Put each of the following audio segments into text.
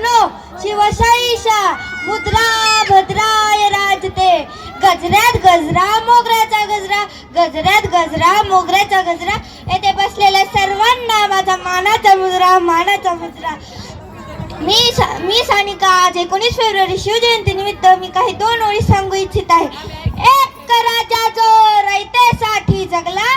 सुनो शिवशाहीशा मुद्रा भद्राय राजते गजऱ्यात गजरा मोगऱ्याचा गजरा गजऱ्यात गजरा मोगऱ्याचा गजरा. येथे बसलेल्या सर्वांना माझा मानाचा मुजरा मानाचा मुजरा मी सा- मी सानिका आज एकोणीस फेब्रुवारी शिवजयंती निमित्त मी काही दोन ओळी सांगू इच्छित आहे. एक राजा जो रयतेसाठी जगला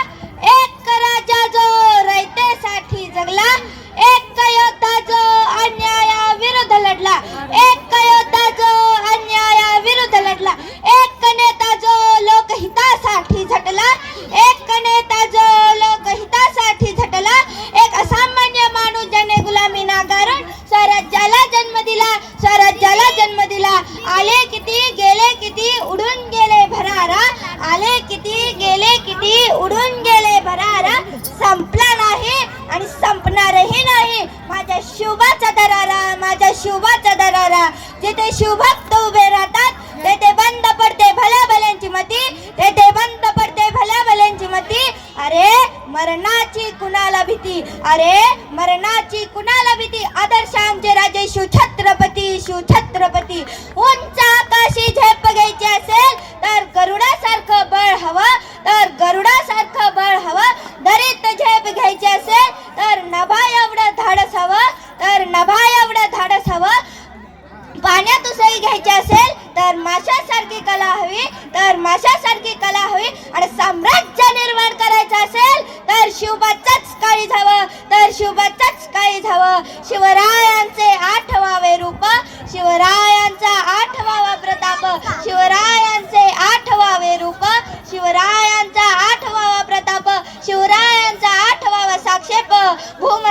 संपणारही नाही माझ्या शुभाचा दरारा माझ्या शुभाचा दरारा जिथे शुभक्त उभे राहतात तेथे बंद पडते भल्या भल्यांची मती. तेथे बंद पडते भल्या भल्यांची मती. अरे मरणाची कुणाला भीती? अरे मरणाची कुणाला भीती? आदर्श आमचे राजे शिवछत्रपती शिवछत्रपती उंच आकाशी झेप घ्यायची असेल तर गरुडासारखं बळ हवं. तर गरुडासारखं बळ हवं. दरीत झेप घ्यायची असेल तर नभा एवढं धाडस हवं तर नभा एवढं धाडस हवं पाण्यात उसळी घ्यायची असेल तर माशासारखी कला हवी तर माशासारखी कला हवी आणि साम्राज्य निर्माण करायचं असेल तर शिवबाचाच काळी झावं तर शिवबाचाच काळी झावं शिवरायांचे आठवावे रूप शिवरायांचा आठवावा प्रताप शिवरायांचे आठवावे रूप शिवरायांचा आठवावा प्रताप शिवरायांचा आठवावा साक्षेप.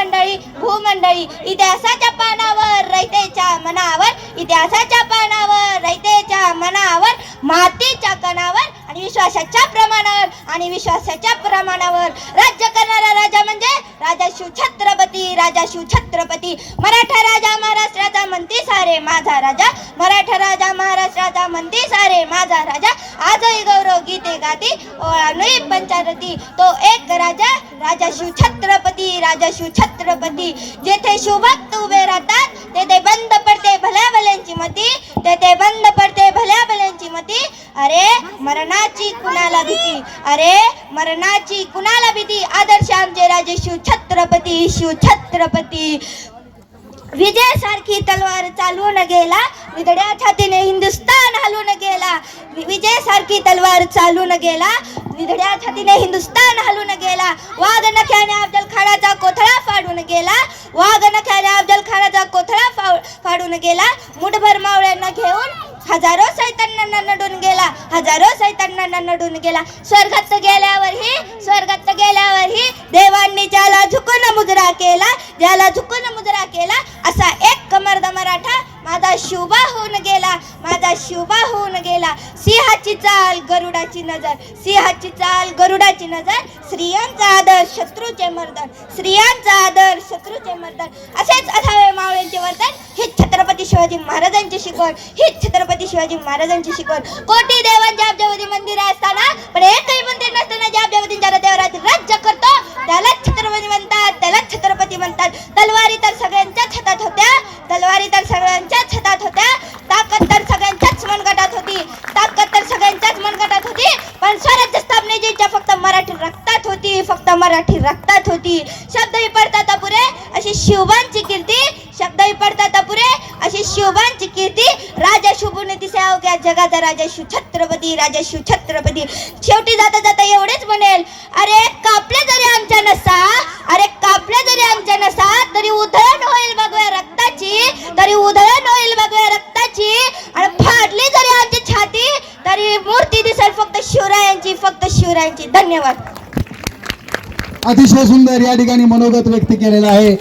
भूमंडळी भूमंडळी इतिहासाच्या पानावर रयतेच्या मनावर इतिहासाच्या पानावर रयतेच्या मनावर मातीच्या कणावर आणि विश्वासाच्या प्रमाणावर. आणि विश्वासाच्या प्रमाणावर राज्य करणारा राजा म्हणजे राजा शिवछत्रपती राजा शिवछत्रपती मराठा राजा महाराष्ट्राचा म्हणती सारे माझा राजा. मराठा राजा महाराष्ट्राचा म्हणती सारे माझा राजा. आजही गौरव गीते गाती ओळानुई पंचारती. तो एक राजा राजा शिवछत्रपती राजा शिवछत्रपती जेथे शिवभक्त उभे राहतात तेथे बंद पडते भल्या भल्यांची मती. तेथे बंद पडते भल्या भल्यांची मती. अरे मरणाची कुणाला भीती? अरे मरणाची कुणाला भीती? आदर्श आमचे राजे शिव छत्रपती शिव छत्रपती. विजयासारखी तलवार चालवून गेला. विदड्या छातीने हिंदुस्तान हलवून गेला. विजयासारखी तलवार चालून गेला. विदड्या छातीने हिंदुस्तान हलवून गेला. वाघ नख्याने अफजल खानाचा कोथळा फाडून गेला. वाघ नख्याने अफजल खानाचा कोथळा फाव- फाडून गेला. हजारो सैतांना नडून गेला. हजारो सैतांना नडून गेला. स्वर्गात गेल्यावरही स्वर्गात गेल्यावरही देवांनी ज्याला झुकून मुजरा केला ज्याला झुकून मुजरा केला असा एक कमर्द मराठा माझा शिवबा होऊन गेला. माझा शिवबा होऊन गेला. सिंहाची चाल गरुडाची नजर सिंहाची चाल गरुडाची नजर स्त्रियांचा आदर शत्रूचे मर्दन स्त्रियांचा आदर शत्रूचे मर्दन. असेच असावे मावळ्यांचे वर्तन हीच छत्रपती शिवाजी महाराजांची शिकवण हीच छत्रपती शिवाजी महाराजांची शिकवण. कोटी देवांच्या अब्जावधी मंदिर असताना पण एकही मंदिर नसताना ज्या अब्जावधींच्या रथावर राज्य करतो त्यालाच छत्रपती म्हणतात त्यालाच छत्रपती म्हणतात. तलवारी तर सगळ्यांच्याच हातात होत्या तलवारी तर सगळ्यांच्याच हातात होत्या ताकद तर सगळ्यांच्याच मनगटात होती ताकद तर सगळ्यांच्याच मनगटात होती पण स्वराज्य स्थापनेची फक्त मराठी रक्तात होती फक्त मराठी रक्तात होती. शब्दही पडतात अपुरे अशी शिवबांची कीर्ती शब्दही पडतात अपुरे. अशी शिवबांची कीर्ती राजा शुभून दिसे अवघ्या जगाचा राजा शिव छत्रपती राजा शिव छत्रपती. शेवटी जाता जाता एवढेच म्हणेल अरे कापले जरी आमच्या नसा अरे कापले जरी आमच्या नसा तरी उधळण होईल बघूया रक्ताची तरी उधळण होईल बघूया रक्ताची. आणि फाडली जरी आमची छाती तरी मूर्ती दिसेल फक्त शिवरायांची फक्त शिवरायांची. धन्यवाद. अतिशय सुंदर या ठिकाणी मनोगत व्यक्त केलेला आहे.